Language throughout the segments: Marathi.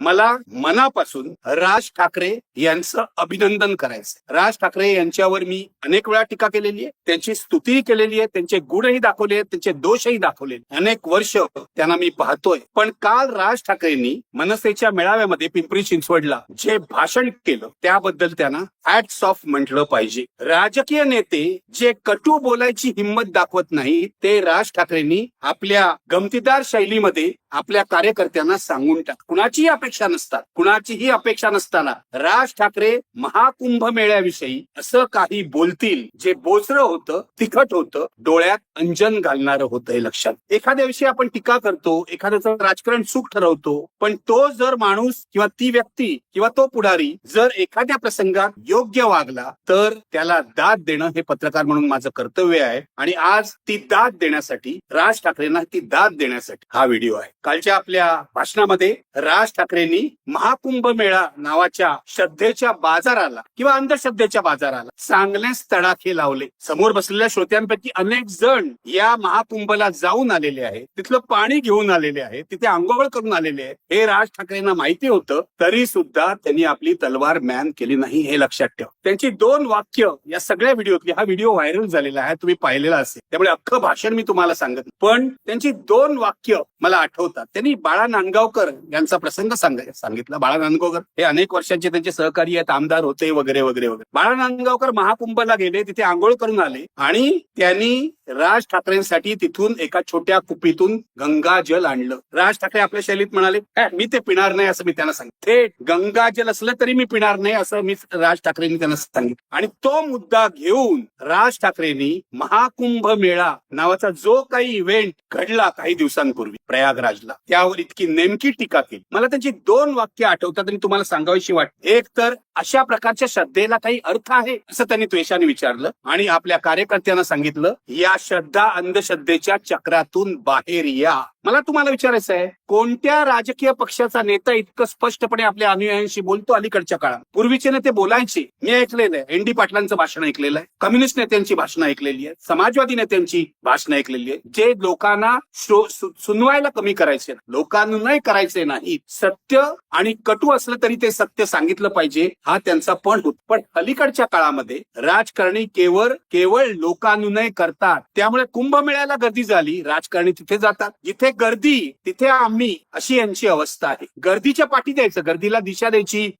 मला मनापासून राज ठाकरे यांचं अभिनंदन करायचं राज ठाकरे यांच्यावर मी अनेक वेळा टीका केलेली आहे. त्यांची स्तुतीही केलेली आहे. त्यांचे गुणही दाखवले आहेत. त्यांचे दोषही दाखवले अनेक वर्ष त्यांना मी पाहतोय. पण काल राज ठाकरेंनी मनसेच्या मेळाव्यामध्ये पिंपरी चिंचवडला जे भाषण केलं त्याबद्दल त्यांना ऍट्स ऑफ म्हटलं पाहिजे. राजकीय नेते जे कटू बोलायची हिंमत दाखवत नाही ते राज ठाकरेंनी आपल्या गमतीदार शैलीमध्ये आपल्या कार्यकर्त्यांना सांगून टाक. कुणाची अपेक्षा नसतात. कुणाचीही अपेक्षा नसताना राज ठाकरे महाकुंभ मेळ्याविषयी असं काही बोलतील जे बोचरं होतं तिखट होतं डोळ्यात अंजन घालणारं होतं हे लक्षात. एखाद्या विषयी आपण टीका करतो एखाद्याचं राजकारण चूक ठरवतो पण तो जर माणूस किंवा ती व्यक्ती किंवा तो पुढारी जर एखाद्या प्रसंगात योग्य वागला तर त्याला दाद देणं हे पत्रकार म्हणून माझं कर्तव्य आहे. आणि आज ती दाद देण्यासाठी राज ठाकरेंना ती दाद देण्यासाठी हा व्हिडिओ आहे. कालच्या आपल्या भाषणामध्ये राज ठाकरे ठाकरेंनी महाकुंभ मेळा नावाच्या श्रद्धेच्या बाजाराला किंवा अंधश्रद्धेच्या बाजाराला चांगलेच तडाखे लावले. समोर बसलेल्या श्रोत्यांपैकी अनेक जण या महाकुंभला जाऊन आलेले आहेत. तिथलं पाणी घेऊन आलेले आहेत. तिथे आंघोळ करून आलेले आहेत. हे राज ठाकरेंना माहिती होतं तरी सुद्धा त्यांनी आपली तलवार मॅन केली नाही हे लक्षात ठेव. त्यांची दोन वाक्य या सगळ्या व्हिडिओतली हा व्हिडिओ व्हायरल झालेला आहे तुम्ही पाहिलेला असेल. त्यामुळे अख्खं भाषण मी तुम्हाला सांगत पण त्यांची दोन वाक्य मला आठवतात. त्यांनी बाळा नांदगावकर यांचा प्रसंग सांग सांगितलं. बाळा नांदगावकर हे अनेक वर्षांचे त्यांचे सहकारी आहेत आमदार होते वगैरे वगैरे वगैरे. बाळा नांदगावकर महाकुंभला गेले तिथे आंघोळ करून आले आणि त्यांनी राज ठाकरेंसाठी तिथून एका छोट्या कुपीतून गंगाजल आणलं. राज ठाकरे आपल्या शैलीत म्हणाले मी ते पिणार नाही असं मी त्यांना सांगितलं. थेट गंगाजल असलं तरी मी पिणार नाही असं मी राज ठाकरेंनी त्यांना सांगितलं. आणि तो मुद्दा घेऊन राज ठाकरेंनी महाकुंभ मेळा नावाचा जो काही इव्हेंट घडला काही दिवसांपूर्वी प्रयागराजला त्यावर इतकी नेमकी टीका केली. मला त्यांची दोन वाक्य आठवतात आणि तुम्हाला सांगावीशी वाटते. एक तर अशा प्रकारच्या श्रद्धेला काही अर्थ आहे? असं त्यांनी त्वेषाने विचारलं. आणि आपल्या कार्यकर्त्यांना सांगितलं या श्रद्धा अंधश्रद्धेच्या चक्रातून बाहेर या. मला तुम्हाला विचारायचं आहे कोणत्या राजकीय पक्षाचा नेता इतकं स्पष्टपणे आपल्या अनुयायांशी बोलतो अलीकडच्या काळात? पूर्वीचे नेते बोलायचे मी ऐकलेलं आहे. एन डी पाटलांचं भाषण ऐकलेलं आहे. कम्युनिस्ट नेत्यांची भाषणं ऐकलेली आहे समाजवादी नेत्यांची भाषणं ऐकलेली आहे जे लोकांना सुनवायला कमी करायचे लोकांनाही करायचे नाही. सत्य आणि कटू असलं तरी ते सत्य सांगितलं पाहिजे हा त्यांचा पण होत. पण अलीकडच्या काळामध्ये राजकारणी केवळ केवळ लोकानुनय करतात. त्यामुळे कुंभमेळ्याला गर्दी झाली. राजकारणी तिथे जातात. जिथे गर्दी तिथे आम्ही अशी यांची अवस्था आहे. गर्दीच्या पाठी द्यायचं गर्दीला दिशा द्यायची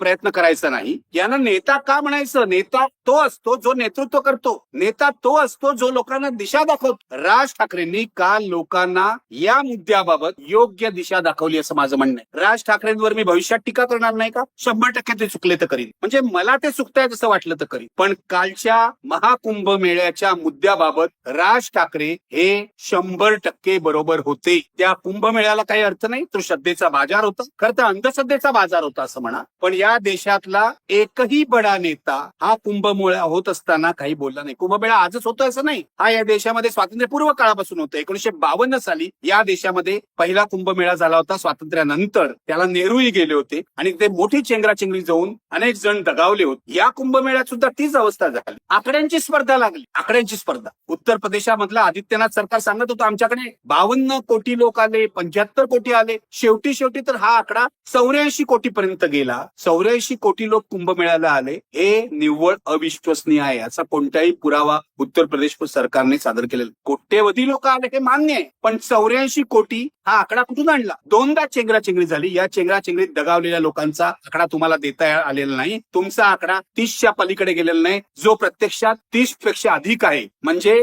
प्रयत्न करायचा नाही. यांना नेता का म्हणायचं? नेता तो असतो जो नेतृत्व करतो. नेता तो असतो जो लोकांना दिशा दाखवतो. राज ठाकरेंनी काल लोकांना या मुद्द्याबाबत योग्य दिशा दाखवली असं माझं म्हणणं आहे. राज ठाकरेंवर मी भविष्यात टीका करणार नाही का? शंभर टक्के ते चुकले तर करीन. म्हणजे मला ते चुकतायत असं वाटलं तर करीन. पण कालच्या महाकुंभ मेळ्याच्या मुद्द्याबाबत राज ठाकरे हे शंभर टक्के बरोबर होते. त्या कुंभमेळ्याला काही अर्थ नाही तो श्रद्धेचा बाजार होता. खरं तर अंधश्रद्धेचा बाजार होता असं म्हणा. पण या देशातला एकही बडा नेता हा कुंभमेळा होत असताना काही बोलला नाही. कुंभमेळा आजच होतो असं नाही. हा या देशामध्ये स्वातंत्र्यपूर्व काळापासून होतं. एकोणीशे बावन्न साली या देशामध्ये पहिला कुंभमेळा झाला होता. स्वातंत्र्यानंतर त्याला नेहरूही गेले होते आणि ते मोठी चेंगराचेंगरी जाऊन अनेक जण दगावले होते. या कुंभमेळ्यात सुद्धा तीच अवस्था झाली. आकड्यांची स्पर्धा लागली. आकड्यांची स्पर्धा. उत्तर प्रदेशामधला आदित्यनाथ सरकार सांगत होतं आमच्याकडे बावन्न कोटी लोक आले पंच्याहत्तर कोटी आले. शेवटी शेवटी तर हा आकडा चौऱ्याऐंशी कोटी पर्यंत गेला. चौऱ्याऐंशी कोटी लोक कुंभमेळ्याला आले. हे निव्वळ अविश्वसनीय आहे. असा कोणताही पुरावा उत्तर प्रदेश सरकारने सादर केलेला कोट्यवधी लोक आले हे मान्य आहे. पण चौऱ्याऐंशी कोटी हा आकडा कुठून आणला? दोनदा चेंगराचेंगरी झाली. या चेंगराचेंगरीत दगावलेल्या लोकांचा आकडा तुम्हाला देता आलेला नाही. तुमचा आकडा तीसच्या पलीकडे गेलेला नाही. जो प्रत्यक्षात तीसपेक्षा अधिक आहे. म्हणजे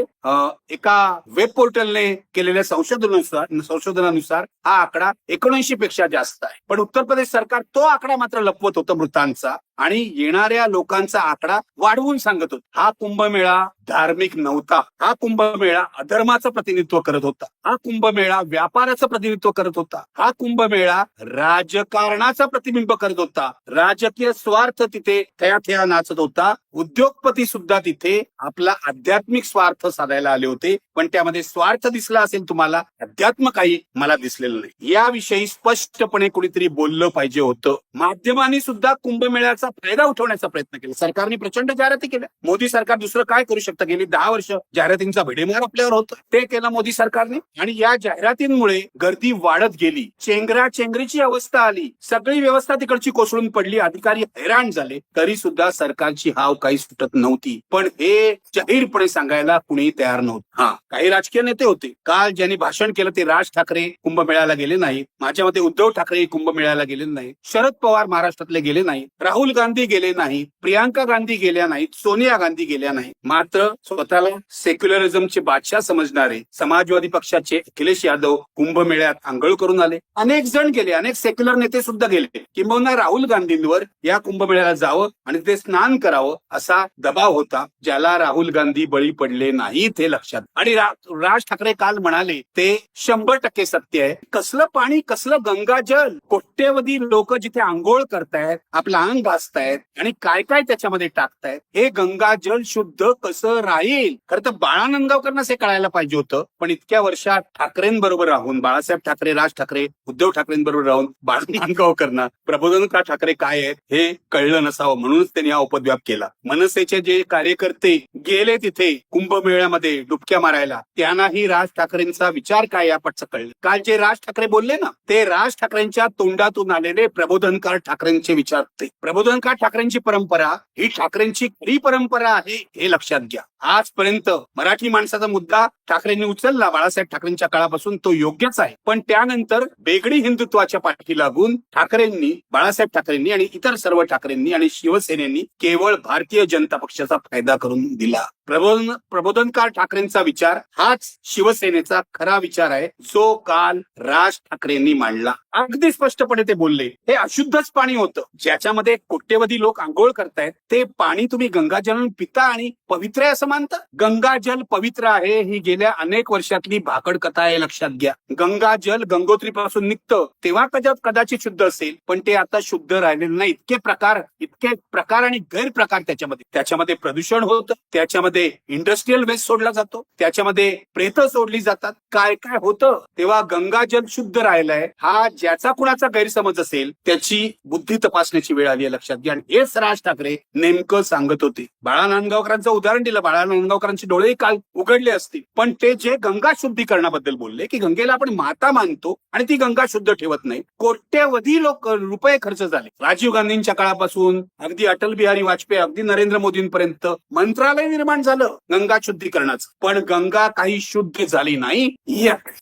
एका वेब पोर्टलने केलेल्या संशोधनानुसार संशोधनानुसार हा आकडा एकोणऐंशी पेक्षा जास्त आहे. पण उत्तर प्रदेश सरकार तो आकडा मात्र लपवत होतं मृतांचा. आणि येणाऱ्या लोकांचा आकडा वाढवून सांगत होता. हा कुंभमेळा धार्मिक नव्हता. हा कुंभमेळा अधर्माचं प्रतिनिधित्व करत होता. हा कुंभमेळा व्यापाराचं प्रतिनिधित्व करत होता. हा कुंभमेळा राजकारणाचा प्रतिबिंब करत होता. राजकीय स्वार्थ तिथे थया थया नाचत होता. उद्योगपती सुद्धा तिथे आपला आध्यात्मिक स्वार्थ साधायला आले होते. पण त्यामध्ये स्वार्थ दिसला असेल तुम्हाला अध्यात्म काही मला दिसलेलं नाही. याविषयी स्पष्टपणे कुणीतरी बोललं पाहिजे होतं. माध्यमांनी सुद्धा कुंभमेळ्याचा फायदा उठवण्याचा प्रयत्न केला. सरकारने प्रचंड जाहिराती केल्या. मोदी सरकार दुसरं काय करू शकतं? गेली दहा वर्ष जाहिरातींचा भिडेमार आपल्यावर होतं ते केलं मोदी सरकारने. आणि या जाहिरातींमुळे गर्दी वाढत गेली. चेंगरा चेंगरीची अवस्था आली. सगळी व्यवस्था तिकडची कोसळून पडली. अधिकारी हैराण झाले. तरी सुद्धा सरकारची हाव काही सुटत नव्हती. पण हे जाहीरपणे सांगायला कुणी तयार नव्हतं. हा काही राजकीय नेते होते. काल ज्यांनी भाषण केलं ते राज ठाकरे कुंभमेळ्याला गेले नाही माझ्या मते उद्धव ठाकरे कुंभमेळ्याला गेले नाही शरद पवार महाराष्ट्रातले गेले नाही राहुल गांधी गेले नाही प्रियांका गांधी गेल्या नाहीत. सोनिया गांधी गेल्या नाही मात्र स्वतःला सेक्युलरिझमचे बादशाह समजणारे समाजवादी पक्षाचे अखिलेश यादव कुंभमेळ्यात आंघोळ करून आले. अनेक जण गेले. अनेक सेक्युलर नेते सुद्धा गेले. किंबहुना राहुल गांधींवर या कुंभमेळ्याला जावं आणि ते स्नान करावं असा दबाव होता ज्याला राहुल गांधी बळी पडले नाहीत हे लक्षात. आणि रा- राज ठाकरे काल म्हणाले ते शंभर टक्के सत्य आहे. कसलं पाणी कसलं गंगाजल कोट्यवधी लोक जिथे आंघोळ करतायत आपलं अंग भासतायत आणि काय काय त्याच्यामध्ये टाकतायत हे गंगाजल शुद्ध कसं राहील? खरं तर बाळा नंदगावकरांनाच हे कळायला पाहिजे होतं. पण इतक्या वर्षात ठाकरेंबरोबर राहून बाळासाहेब ठाकरे राज ठाकरे उद्धव ठाकरेंबरोबर राहून बाळा नांदगावकरांना प्रबोधनकार ठाकरे काय आहेत हे कळलं नसावं म्हणूनच त्यांनी हा उपद्व्याप केला. मनसेचे जे कार्यकर्ते गेले तिथे कुंभमेळ्यामध्ये डुबक्या मारायला त्यांनाही राज ठाकरेंचा विचार काय यापटचं कळलं? काल जे राज ठाकरे बोलले ना ते राज ठाकरेंच्या तोंडातून आलेले प्रबोधनकार ठाकरेंचे विचार होते. प्रबोधनकार ठाकरेंची परंपरा ही ठाकरेंची खरी परंपरा आहे हे लक्षात घ्या. आजपर्यंत मराठी माणसाचा मुद्दा ठाकरेंनी उचलला बाळासाहेब ठाकरेंच्या काळापासून तो योग्यच आहे. पण त्यानंतर बेगडी हिंदुत्वाच्या पाठी लागून ठाकरेंनी बाळासाहेब ठाकरेंनी आणि इतर सर्व ठाकरेंनी आणि शिवसेनेनी केवळ भारतीय जनता पक्षाचा फायदा करून दिला. प्रबोधन प्रबोधनकार ठाकरेंचा विचार हाच शिवसेनेचा खरा विचार आहे. जो काल राज ठाकरेंनी मांडला. अगदी स्पष्टपणे ते बोलले. हे अशुद्धच पाणी होतं. ज्याच्यामध्ये कोट्यवधी लोक आंघोळ करतायत ते पाणी तुम्ही गंगाजल पिता आणि पवित्र आहे असं मानता? गंगाजल पवित्र आहे ही गेल्या अनेक वर्षातली भाकड कथा आहे लक्षात घ्या. गंगाजल गंगोत्रीपासून निघतं तेव्हा कदाचित कदाचित शुद्ध असेल पण ते आता शुद्ध राहिलेलं नाही. इतके प्रकार इतके प्रकार आणि गैरप्रकार त्याच्यामध्ये. त्याच्यामध्ये प्रदूषण होतं त्याच्यामध्ये इंडस्ट्रीयल वेस्ट सोडला जातो. त्याच्यामध्ये प्रेत सोडली जातात. काय काय होतं? तेव्हा गंगाजल शुद्ध राहिलाय. हा ज्याचा कुणाचा गैरसमज असेल त्याची बुद्धी तपासण्याची वेळ आली आहे लक्षात घ्या. आणि हेच राज ठाकरे नेमकं सांगत होते. बाळा नांदगावकरांचं उदाहरण दिलं. बाळा नांदगावकरांचे डोळेही काल उघडले असतील. पण ते जे गंगा शुद्धीकरणाबद्दल बोलले की गंगेला आपण माता मानतो आणि ती गंगा शुद्ध ठेवत नाही कोट्यवधी लोक रुपये खर्च झाले. राजीव गांधींच्या काळापासून अगदी अटल बिहारी वाजपेयी अगदी नरेंद्र मोदींपर्यंत मंत्रालय निर्माण झालं. गंगा शुद्धीकरणाचं. पण गंगा काही शुद्ध झाली नाही.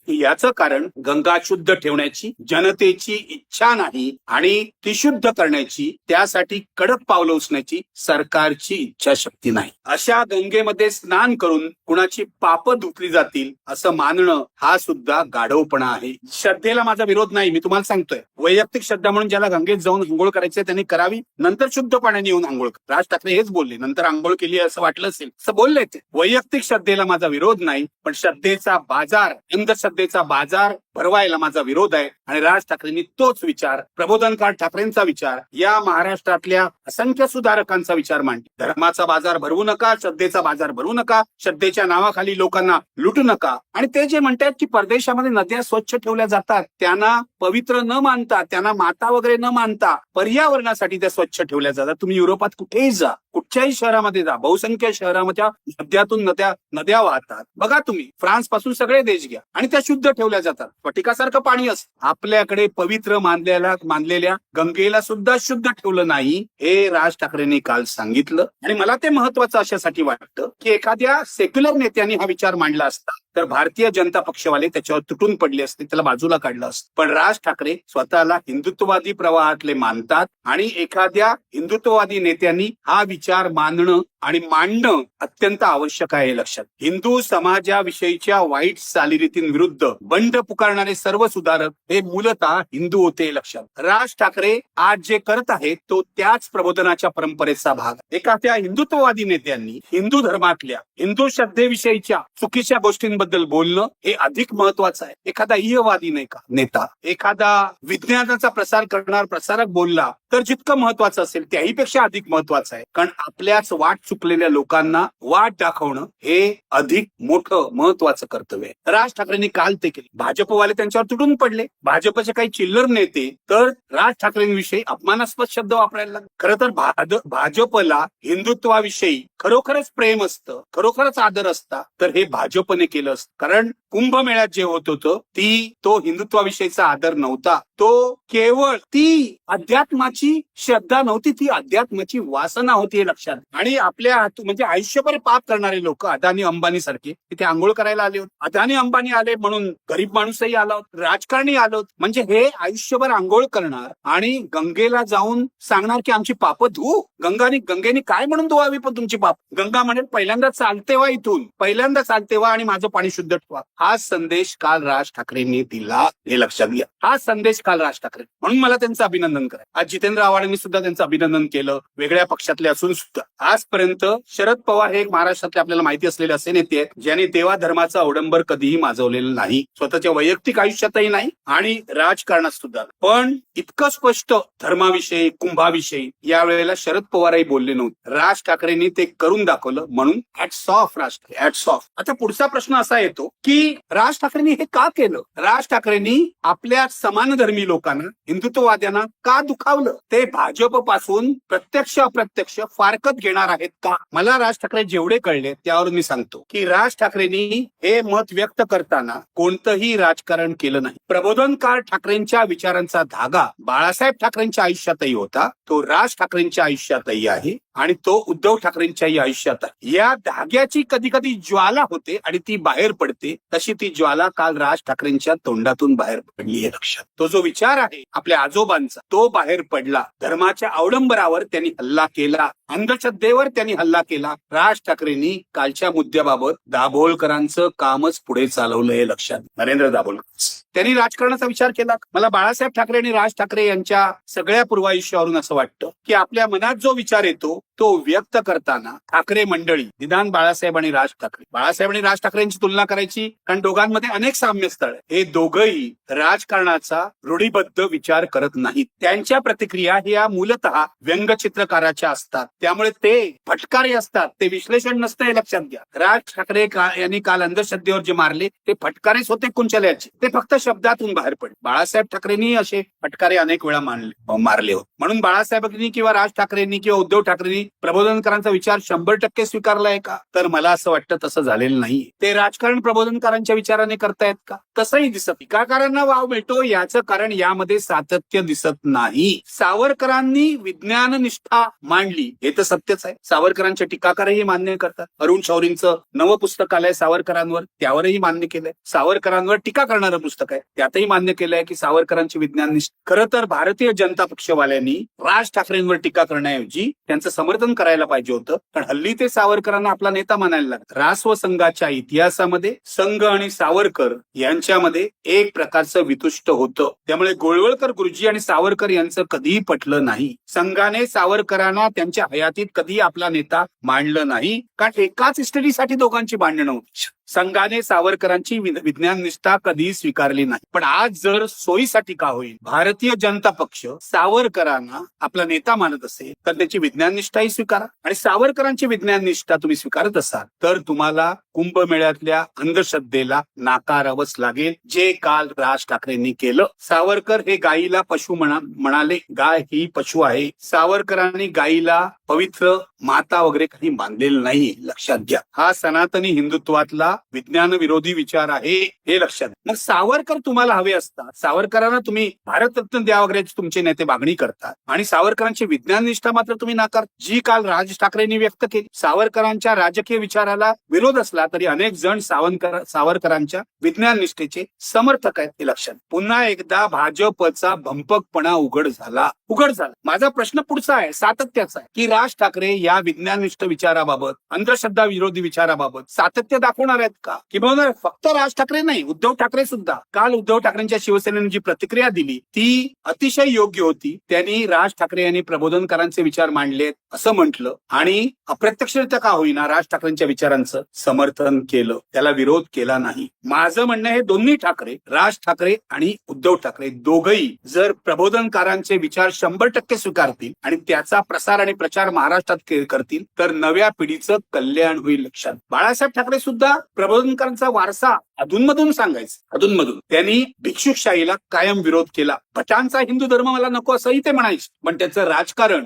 याचं कारण गंगा शुद्ध ठेवण्याची जनतेची इच्छा नाही आणि ती शुद्ध करण्याची त्यासाठी कडक पावलं उचण्याची सरकारची इच्छाशक्ती नाही. अशा गंगेमध्ये स्नान करून कुणाची पाप धुतली जातील असं मानणं हा सुद्धा गाढवपणा आहे. श्रद्धेला माझा विरोध नाही मी तुम्हाला सांगतोय. वैयक्तिक श्रद्धा म्हणून ज्याला गंगेत जाऊन आंघोळ करायची त्यांनी करावी. नंतर शुद्ध पाण्याने येऊन आंघोळ राज ठाकरे हेच बोलले नंतर आंघोळ केली असं वाटलं असेल असं बोलले ते वैयक्तिक श्रद्धेला माझा विरोध नाही पण श्रद्धेचा बाजार अंधश्रद्धेचा बाजार भरवायला माझा विरोध आहे. आणि राज ठाकरेंनी तोच विचार प्रबोधनकार ठाकरेंचा विचार या महाराष्ट्रातल्या असंख्य सुधारकांचा विचार मांडला. धर्माचा बाजार भरवू नका श्रद्धेचा बाजार भरवू नका श्रद्धेच्या नावाखाली लोकांना लुटू नका. आणि ते जे म्हणतात की परदेशामध्ये नद्या स्वच्छ ठेवल्या जातात त्यांना पवित्र न मानता त्यांना माता वगैरे न मानता पर्यावरणासाठी त्या स्वच्छ ठेवल्या जातात. तुम्ही युरोपात कुठेही जा कुठच्याही शहरामध्ये जा बहुसंख्य शहरामध्ये नद्यातून नद्या नद्या वाहतात. बघा तुम्ही फ्रान्सपासून सगळे देश घ्या आणि त्या शुद्ध ठेवल्या जातात. स्फटिकासारखं पाणी असतं. आपल्याकडे पवित्र मानलेल्या मानलेल्या गंगेला सुद्धा शुद्ध ठेवलं नाही हे राज ठाकरेंनी काल सांगितलं. आणि मला ते महत्वाचं अशासाठी वाटतं की एखाद्या सेक्युलर नेत्यांनी हा विचार मांडला असता. तर भारतीय जनता पक्षवाले त्याच्यावर तुटून पडले असते त्याला बाजूला काढलं असतं. पण राज ठाकरे स्वतःला हिंदुत्ववादी प्रवाहातले मानतात आणि एखाद्या हिंदुत्ववादी नेत्यांनी हा विचार मानणं आणि मांडणं अत्यंत आवश्यक आहे लक्षात. हिंदू समाजाविषयीच्या वाईट चालीरीतींविरुद्ध बंड पुकारणारे सर्व सुधारक हे मूलतः हिंदू होते लक्षात. राज ठाकरे आज जे करत आहेत तो त्याच प्रबोधनाच्या परंपरेचा भाग एखाद्या हिंदुत्ववादी नेत्यांनी हिंदू धर्मातल्या हिंदू श्रद्धेविषयीच्या चुकीच्या गोष्टींबद्दल बोलणं हे अधिक महत्वाचं आहे. एखादा इयवादी नाही का नेता? एखादा विज्ञानाचा प्रसार करणार प्रसारक बोलला तर जितकं महत्वाचं असेल त्याहीपेक्षा अधिक महत्वाचं आहे. कारण आपल्याच वाट चुकलेल्या लोकांना वाट दाखवणं हे अधिक मोठं महत्वाचं कर्तव्य आहे. राज ठाकरेंनी काल ते केले. भाजपवाले त्यांच्यावर तुटून पडले. भाजपचे काही चिल्लर नेते तर राज ठाकरेंविषयी अपमानास्पद शब्द वापरायला लागले. खरं तर भाद- भाजपला हिंदुत्वाविषयी खरोखरच प्रेम असतं खरोखरच आदर असता तर हे भाजपने केलं असतं. कारण कुंभमेळ्यात जे होत होतं ती तो हिंदुत्वाविषयीचा आदर नव्हता. तो केवळ ती अध्यात्माची श्रद्धा नव्हती ती अध्यात्माची वासना होती हे लक्षात. आणि आपल्या म्हणजे आयुष्यभर पाप करणारे लोक अदानी अंबानी सारखे तिथे आंघोळ करायला आले होते. अदानी अंबानी आले म्हणून गरीब माणूसही आला होता राजकारणी आलो म्हणजे हे आयुष्यभर आंघोळ करणार आणि गंगेला जाऊन सांगणार की आमची पाप धू. गंगाने गंगेने काय म्हणून धुवावी पण तुमची पाप? गंगा म्हणेल पहिल्यांदा चालते वा इथून पहिल्यांदा चालते वा आणि माझं पाणी शुद्ध ठेवा. हा संदेश काल राज ठाकरेंनी दिला हे लक्षात घ्या. हा संदेश काल राज ठाकरे. म्हणून मला त्यांचं अभिनंदन करा. आज जितेंद्र आव्हाडांनी सुद्धा त्यांचं अभिनंदन केलं. वेगळ्या पक्षातले असून सुद्धा आजपर्यंत शरद पवार हे एक महाराष्ट्रातले आपल्याला माहिती असलेले असे नेते आहेत ज्यांनी देवा धर्माचा अवडंबर कधीही माजवलेलं नाही. स्वतःच्या वैयक्तिक आयुष्यातही नाही आणि राजकारणात सुद्धा. पण इतकं स्पष्ट धर्माविषयी कुंभाविषयी यावेळेला शरद पवारही बोलले नव्हते. राज ठाकरेंनी ते करून दाखवलं म्हणून hats off Raj Thackeray hats off आता पुढचा प्रश्न असा येतो की राज ठाकरेंनी हे का केलं? राज ठाकरेंनी आपल्या समानधर्मी लोकांना हिंदुत्ववाद्यांना का दुखावलं? ते भाजपपासून प्रत्यक्ष अप्रत्यक्ष फारकत घेणार आहेत का? मला राज ठाकरे जेवढे कळले त्यावरून मी सांगतो की राज ठाकरेंनी हे मत व्यक्त करताना कोणतंही राजकारण केलं नाही. प्रबोधनकार ठाकरेंच्या विचारांचा धागा बाळासाहेब ठाकरेंच्या आयुष्यातही होता. तो राज ठाकरेंच्या आयुष्यातही आहे आणि तो उद्धव ठाकरेंच्याही आयुष्यात आहे. या धाग्याची कधी कधी ज्वाला होते आणि ती बाहेर पडते तशी ती ज्वाला काल राज ठाकरेंच्या तोंडातून बाहेर पडली आहे लक्षात. तो जो विचार आहे आपल्या आजोबांचा तो बाहेर पडला धर्माच्या अवलंबरावर त्यांनी हल्ला केला. अंधश्रद्धेवर त्यांनी हल्ला केला. राज ठाकरेंनी कालच्या मुद्द्याबाबत दाभोळकरांचं कामच पुढे चालवलं हे लक्षात. नरेंद्र दाभोळकर त्यांनी राजकारणाचा विचार केला. मला बाळासाहेब ठाकरे आणि राज ठाकरे यांच्या सगळ्या पूर्वायुष्यावरून असं वाटतं की आपल्या मनात जो विचार येतो तो व्यक्त करताना ठाकरे मंडळी निदान बाळासाहेब आणि राज ठाकरे. बाळासाहेब आणि राज ठाकरेंची तुलना करायची कारण दोघांमध्ये अनेक साम्य स्थळ हे दोघही राजकारणाचा रूढीबद्ध विचार करत नाहीत. त्यांच्या प्रतिक्रिया ह्या मूलतः व्यंगचित्रकाराच्या असतात. त्यामुळे ते फटकारे असतात. ते विश्लेषण नसतं हे लक्षात घ्या. राज ठाकरे का- यांनी काल अंधश्रद्धेवर जे मारले ते फटकारेच होते कुंचल्याचे. ते फक्त शब्दातून बाहेर पडले. बाळासाहेब ठाकरेंनी असे फटकारे अनेक वेळा मानले मारले होते. म्हणून बाळासाहेबांनी किंवा राज ठाकरेंनी किंवा उद्धव ठाकरेंनी प्रबोधनकारांचा विचार शंभर टक्के स्वीकारलाय का? तर मला असं वाटतं तसं झालेलं नाही. ते राजकारण प्रबोधनकारांच्या विचाराने करतायत का? तसंही दिसत टीकाकारांना वाव मिळतो याचं कारण यामध्ये सातत्य दिसत नाही. सावरकरांनी विज्ञान निष्ठा मांडली. हे तर सत्यच आहे. सावरकरांचे टीकाकारही मान्य करतात. अरुण शौरींचं नवं पुस्तक आलंय सावरकरांवर त्यावरही मान्य केलंय. सावरकरांवर टीका करणारं पुस्तक आहे. त्यातही मान्य केलंय की सावरकरांची विज्ञान खरं तर भारतीय जनता पक्षवाल्यांनी राज ठाकरेंवर टीका करण्याऐवजी त्यांचं समर्थन करायला पाहिजे होतं. पण हल्ली ते सावरकरांना आपला नेता मानायला लागला. रासव संघाच्या इतिहासामध्ये संघ आणि सावरकर यांच्यामध्ये एक प्रकारचं वितुष्ट होतं. त्यामुळे गोळवळकर गुरुजी आणि सावरकर यांचं कधीही पटलं नाही. संघाने सावरकरांना त्यांच्या हयातीत कधी आपला नेता मांडलं नाही. कारण एकाच स्टडीसाठी दोघांची भांडणं होती. संघाने सावरकरांची विज्ञान निष्ठा कधी स्वीकारली नाही. पण आज जर सोयीसाठी का होईल? भारतीय जनता पक्ष सावरकरांना आपला नेता मानत असेल तर त्याची विज्ञान निष्ठाही स्वीकारा. आणि सावरकरांची विज्ञान निष्ठा तुम्ही स्वीकारत असाल तर तुम्हाला कुंभमेळ्यातल्या अंधश्रद्धेला नाकारावंच लागेल. जे काल राज ठाकरेंनी केलं सावरकर हे गायीला पशु म्हणा म्हणाले गाय ही पशु आहे. सावरकरांनी गायीला पवित्र माता वगैरे काही बांधलेलं नाही लक्षात घ्या. हा सनातनी हिंदुत्वातला विज्ञान विरोधी विचार आहे हे लक्षात मग सावरकर तुम्हाला हवे असतात. सावरकरांना तुम्ही भारतरत्न द्या वगैरे तुमचे नेते मागणी करतात. आणि सावरकरांची विज्ञान निष्ठा मात्र तुम्ही नाकार. जी काल राज ठाकरेंनी व्यक्त केली. सावरकरांच्या राजकीय विचाराला विरोध असला तरी अनेक जण सावरकर सावरकरांच्या विज्ञान निष्ठेचे समर्थक आहेत हे लक्षात पुन्हा एकदा भाजपचा भंपकपणा उघड झाला. उघड झाला. माझा प्रश्न पुढचा आहे सातत्याचा आहे की राज ठाकरे या विज्ञाननिष्ठ विचाराबाबत अंधश्रद्धा विरोधी विचाराबाबत सातत्य दाखवणार आहेत का? किंवा फक्त राज ठाकरे नाही उद्धव ठाकरे सुद्धा. काल उद्धव ठाकरेंच्या शिवसेनेने जी प्रतिक्रिया दिली ती अतिशय योग्य होती. त्यांनी राज ठाकरे यांनी प्रबोधनकारांचे विचार मांडलेत असं म्हटलं. आणि अप्रत्यक्षरित्या का होईना राज ठाकरेंच्या विचारांचं समर्थन केलं. त्याला विरोध केला नाही. माझं म्हणणं हे दोन्ही ठाकरे राज ठाकरे आणि उद्धव ठाकरे दोघही जर प्रबोधनकारांचे विचार शंभर टक्के स्वीकारतील आणि त्याचा प्रसार आणि प्रचार महाराष्ट्रात करतील तर नव्या पिढीचं कल्याण होईल लक्षात. बाळासाहेब ठाकरे सुद्धा प्रबोधनकरांचा वारसा अधूनमधून सांगायचं. अधूनमधून. त्यांनी भिक्षुकशाहीला कायम विरोध केला. भटांचा हिंदू धर्म मला नको असंही ते म्हणायचे. पण त्याचं राजकारण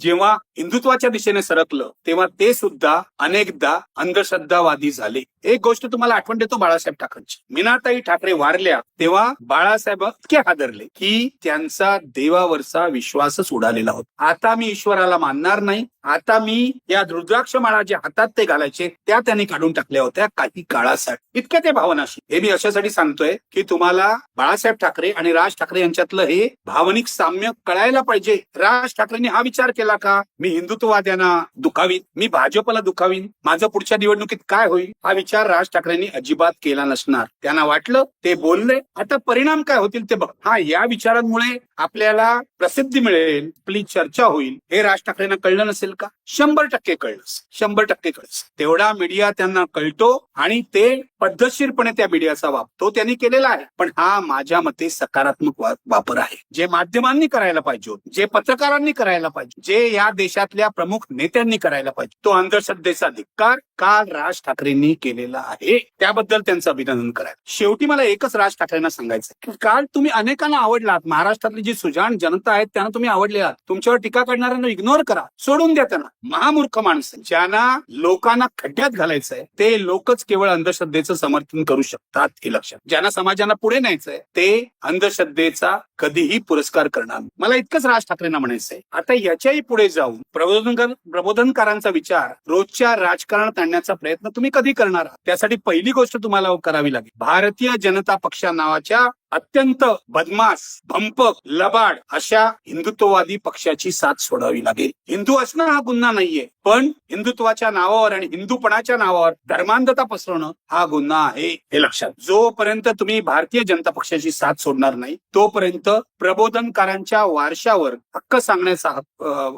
जेव्हा हिंदुत्वाच्या दिशेने सरकलं तेव्हा ते सुद्धा अनेकदा अंधश्रद्धावादी झाले. एक गोष्ट तुम्हाला आठवण देतो बाळासाहेब ठाकरेंची. मीनाताई ठाकरे वारल्या तेव्हा बाळासाहेब इतके हादरले की त्यांचा देवावरचा विश्वासच उडालेला होता. आता मी ईश्वराला मानणार नाही. आता मी या रुद्राक्ष माळा ज्या हातात ते घालायचे. त्या त्यांनी काढून टाकल्या होत्या काही काळासाठी. इतक्या ते भाव भावनाशी हे मी अशासाठी सांगतोय की तुम्हाला बाळासाहेब ठाकरे आणि राज ठाकरे यांच्यातलं हे भावनिक साम्य कळायला पाहिजे. राज ठाकरेंनी हा विचार केला का? मी हिंदुत्ववाद्यांना दुखावीन. मी भाजपला दुखावीन. माझं पुढच्या निवडणुकीत काय होईल? हा विचार राज ठाकरेंनी अजिबात केला नसणार. त्यांना वाटलं ते बोलले. आता परिणाम काय होतील ते बघ. हा या विचारांमुळे आपल्याला प्रसिद्धी मिळेल आपली चर्चा होईल. हे राज ठाकरेंना कळलं नसेल का? शंभर टक्के कळलं. शंभर टक्के कळलं. तेवढा मीडिया त्यांना कळतो आणि ते पद्धतशीर पद्धतशीरपणे त्या मीडियाचा वापर तो त्यांनी केलेला आहे. पण हा माझ्या मते सकारात्मक वापर आहे. जे माध्यमांनी करायला पाहिजे जे पत्रकारांनी करायला पाहिजे जे या देशातल्या प्रमुख नेत्यांनी करायला पाहिजे तो अंधश्रद्धेचा धिक्कार काल राज ठाकरेंनी केलेला आहे. त्याबद्दल त्यांचं अभिनंदन करायचं शेवटी मला एकच राज ठाकरेंना सांगायचं की काल तुम्ही अनेकांना आवडलात. महाराष्ट्रातली जी सुजाण जनता आहेत त्यांना तुम्ही आवडले आहात. तुमच्यावर टीका करणाऱ्यांना इग्नोर करा. सोडून द्या त्यांना. महामूर्ख माणसं. ज्यांना लोकांना खड्ड्यात घालायचंय ते लोकच केवळ अंधश्रद्धेचं समर्थन करू शकतात हे लक्षात. ज्यांना समाजाला पुढे न्यायचंय ते अंधश्रद्धेचा कधीही पुरस्कार करणार मला इतकंच राज ठाकरेंना म्हणायचंय. आता याच्याही पुढे जाऊन प्रबोधनकार प्रबोधनकारांचा विचार रोजच्या राजकारणात आणण्याचा प्रयत्न तुम्ही कधी करणार त्यासाठी पहिली गोष्ट तुम्हाला करावी लागेल. भारतीय जनता पक्षा नावाच्या अत्यंत बदमाश भंपक लबाड अशा हिंदुत्ववादी पक्षाची साथ सोडावी लागेल. हिंदू असणं हा गुन्हा नाहीये पण हिंदुत्वाच्या नावावर आणि हिंदूपणाच्या नावावर धर्मांधता पसरवणं हा गुन्हा आहे हे लक्षात. जोपर्यंत तुम्ही भारतीय जनता पक्षाची साथ सोडणार नाही तोपर्यंत प्रबोधनकारांच्या वारशावर हक्क सांगण्याचा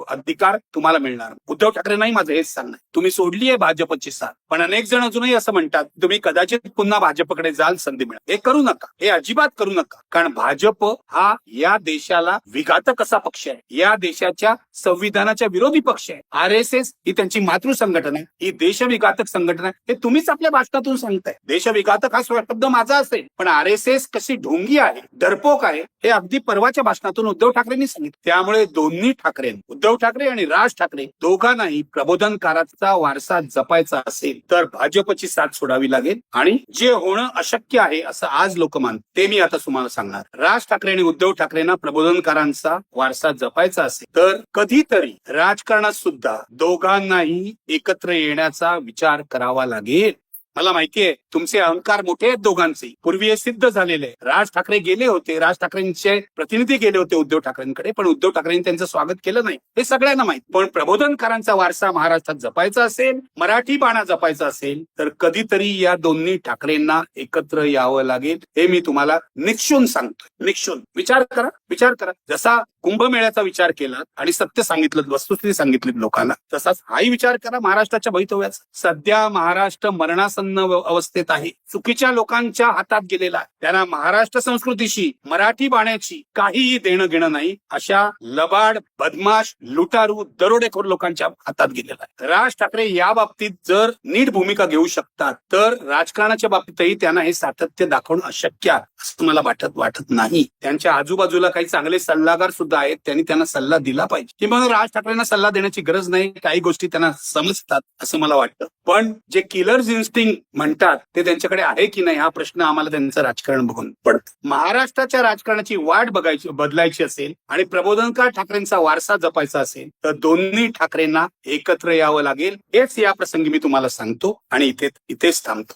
अधिकार तुम्हाला मिळणार. उद्धव ठाकरे नाही माझं हेच सांगणं तुम्ही सोडली आहे भाजपची साथ पण अनेक जण अजूनही असं म्हणतात तुम्ही कदाचित पुन्हा भाजपकडे जाल संधी मिळेल. हे करू नका. हे अजिबात करू नका. कारण भाजप हा या देशाला विघातक असा पक्ष आहे. या देशाच्या संविधानाच्या विरोधी पक्ष आहे. आर एस एस ही त्यांची मातृ संघटना आहे. ही देशविघातक संघटना आहे. हे तुम्हीच आपल्या भाषणातून सांगताय. देशविघातक हा शब्द माझा असेल. पण आर एस एस कशी ढोंगी आहे डरपोक आहे हे अगदी परवाच्या भाषणातून उद्धव ठाकरेंनी सांगितलं. त्यामुळे दोन्ही ठाकरे उद्धव ठाकरे आणि राज ठाकरे दोघांनाही प्रबोधनकाराचा वारसा जपायचा असेल तर भाजपची साथ सोडावी लागेल. आणि जे होणं अशक्य आहे असं आज लोक मानतात. ते मी आता तुम्हाला सांगणार. राज ठाकरे आणि उद्धव ठाकरेंना प्रबोधनकारांचा वारसा जपायचा असेल तर कधीतरी राजकारणात सुद्धा दोघांनाही एकत्र येण्याचा विचार करावा लागेल. मला माहितीये तुमचे अहंकार मोठे आहेत दोघांचे. पूर्वी हे सिद्ध झालेले. राज ठाकरे गेले होते राज ठाकरेंचे प्रतिनिधी गेले होते उद्धव ठाकरेंकडे पण उद्धव ठाकरेंनी त्यांचं स्वागत केलं नाही. हे सगळ्यांना माहीत. पण प्रबोधनकारांचा वारसा महाराष्ट्रात जपायचा असेल मराठी बाणा जपायचा असेल तर कधीतरी या दोन्ही ठाकरेंना एकत्र यावं लागेल हे मी तुम्हाला निक्षून सांगतोय. निक्षून. विचार करा विचार करा. जसा कुंभमेळ्याचा विचार केला आणि सत्य सांगितलं वस्तुस्थिती सांगितली लोकांना. तसाच हाही विचार करा महाराष्ट्राच्या भवितव्याचा. सध्या महाराष्ट्र मरणासन्न अवस्थेत आहे. चुकीच्या लोकांच्या हातात गेलेला आहे त्यांना महाराष्ट्र संस्कृतीशी मराठी बाण्याची काहीही देणं घेणं नाही अशा लबाड बदमाश लुटारू दरोडेखोर लोकांच्या हातात गेलेला आहे. राज ठाकरे या बाबतीत जर नीट भूमिका घेऊ शकतात तर राजकारणाच्या बाबतीतही त्यांना हे सातत्य दाखवणं अशक्य असं मला वाटत वाटत नाही. त्यांच्या आजूबाजूला काही चांगले सल्लागार सुद्धा सुद्धा आहेत त्यांनी त्यांना सल्ला दिला पाहिजे. किंवा राज ठाकरेंना सल्ला देण्याची गरज नाही काही गोष्टी त्यांना समजतात असं मला वाटतं. पण जे किलर्स इन्स्टिंग म्हणतात ते त्यांच्याकडे आहे की नाही हा प्रश्न आम्हाला त्यांचं राजकारण बघून पडतं. महाराष्ट्राच्या राजकारणाची वाट बघायची बदलायची असेल आणि प्रबोधनकार ठाकरेंचा वारसा जपायचा असेल तर दोन्ही ठाकरेंना एकत्र यावं लागेल हेच या प्रसंगी मी तुम्हाला सांगतो आणि इथे इथेच थांबतो.